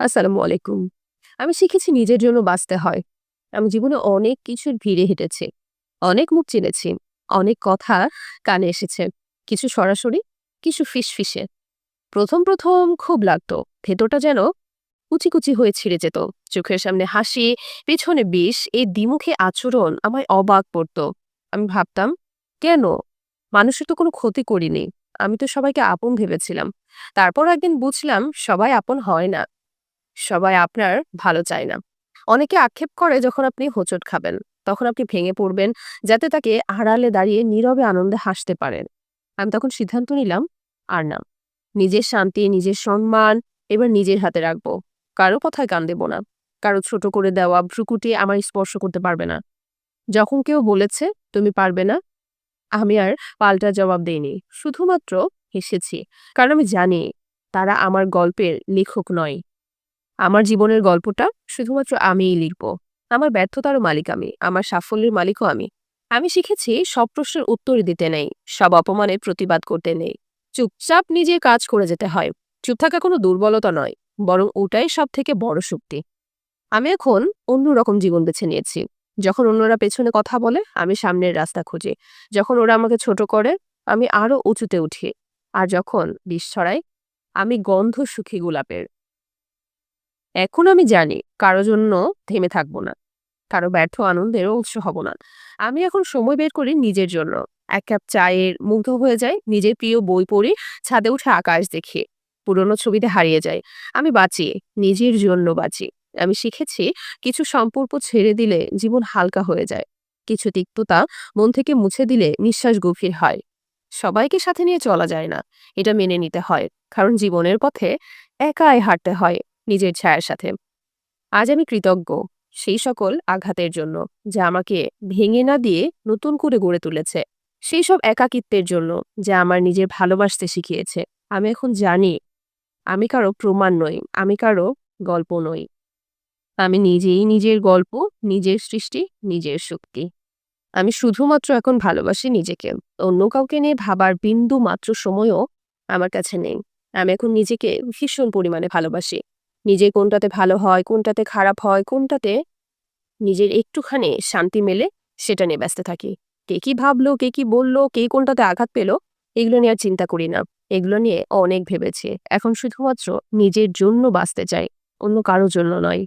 আসসালামু আলাইকুম। আমি শিখেছি নিজের জন্য বাঁচতে হয়। আমি জীবনে অনেক কিছুর ভিড়ে হেঁটেছি। অনেক মুখ চিনেছি। অনেক কথা কানে এসেছে। কিছু সরাসরি, কিছু ফিসফিসে। ১ম, ১ম খুব লাগতো। ভেতরটা যেন কুচি, কুচি হয়ে ছিঁড়ে যেত। চোখের সামনে হাসি, পেছনে বিষ, এই দ্বিমুখী আচরণ আমায় অবাক করত। আমি ভাবতাম, কেন? মানুষের তো কোনো ক্ষতি করিনি। আমি তো সবাইকে আপন ভেবেছিলাম। তারপর একদিন বুঝলাম সবাই আপন হয় না। সবাই আপনার ভালো চায় না। অনেকে আক্ষেপ করে যখন আপনি হোঁচট খাবেন। তখন আপনি ভেঙে পড়বেন যাতে তাকে আড়ালে দাঁড়িয়ে নীরবে আনন্দে হাসতে পারেন। আমি তখন সিদ্ধান্ত নিলাম, আর না। নিজের শান্তি, নিজের সম্মান এবার নিজের হাতে রাখব। কারও কথায় কান দেব না। কারও ছোট করে দেওয়া ভ্রুকুটি আমার স্পর্শ করতে পারবে না। যখন কেউ বলেছে তুমি পারবে না, আমি আর পাল্টা জবাব দেইনি। শুধুমাত্র হেসেছি। কারণ আমি জানি তারা আমার গল্পের লেখক নয়। আমার জীবনের গল্পটা শুধুমাত্র আমিই লিখব। আমার ব্যর্থতারও মালিক আমি। আমার সাফল্যের মালিকও আমি। আমি শিখেছি সব প্রশ্নের উত্তর দিতে নেই। সব অপমানের প্রতিবাদ করতে নেই। চুপচাপ নিজের কাজ করে যেতে হয়। চুপ থাকা কোনো দুর্বলতা নয়। বরং ওটাই সব থেকে বড় শক্তি। আমি এখন অন্যরকম জীবন বেছে নিয়েছি। যখন অন্যরা পেছনে কথা বলে, আমি সামনের রাস্তা খুঁজি। যখন ওরা আমাকে ছোট করে, আমি আরও উঁচুতে উঠি। আর যখন বিষ ছড়াই, আমি গন্ধ সুখী গোলাপের। এখন আমি জানি কারও জন্য থেমে থাকব না। কারও ব্যর্থ আনন্দেরও উৎস হব না। আমি এখন সময় বের করি নিজের জন্য। এক কাপ চায়ের মুগ্ধ হয়ে যায় নিজের প্রিয় বই পড়ি, ছাদে উঠে আকাশ দেখি। পুরনো ছবিতে হারিয়ে যায় আমি বাঁচি, নিজের জন্য বাঁচি। আমি শিখেছি কিছু সম্পর্ক ছেড়ে দিলে জীবন হালকা হয়ে যায়। কিছু তিক্ততা মন থেকে মুছে দিলে নিঃশ্বাস গভীর হয়। সবাইকে সাথে নিয়ে চলা যায় না। এটা মেনে নিতে হয়। কারণ জীবনের পথে একাই হাঁটতে হয় নিজের ছায়ার সাথে। আজ আমি কৃতজ্ঞ সেই সকল আঘাতের জন্য যা আমাকে ভেঙে না দিয়ে নতুন করে গড়ে তুলেছে। সেই সব একাকিত্বের জন্য যা আমার নিজের ভালোবাসতে শিখিয়েছে। আমি এখন জানি আমি কারও প্রমাণ নই। আমি কারও গল্প নই। আমি নিজেই নিজের গল্প, নিজের সৃষ্টি, নিজের শক্তি। আমি শুধুমাত্র এখন ভালোবাসি নিজেকে। অন্য কাউকে নিয়ে ভাবার বিন্দু মাত্র সময়ও আমার কাছে নেই। আমি এখন নিজেকে ভীষণ পরিমাণে ভালোবাসি। নিজের কোনটাতে ভালো হয়, কোনটাতে খারাপ হয়, কোনটাতে নিজের একটুখানি শান্তি মেলে সেটা নিয়ে ব্যস্ত থাকি। কে কি ভাবলো, কে কি বলল কে কোনটাতে আঘাত পেল এগুলো নিয়ে আর চিন্তা করি না। এগুলো নিয়ে অনেক ভেবেছি। এখন শুধুমাত্র নিজের জন্য বাঁচতে চাই। অন্য কারোর জন্য নয়।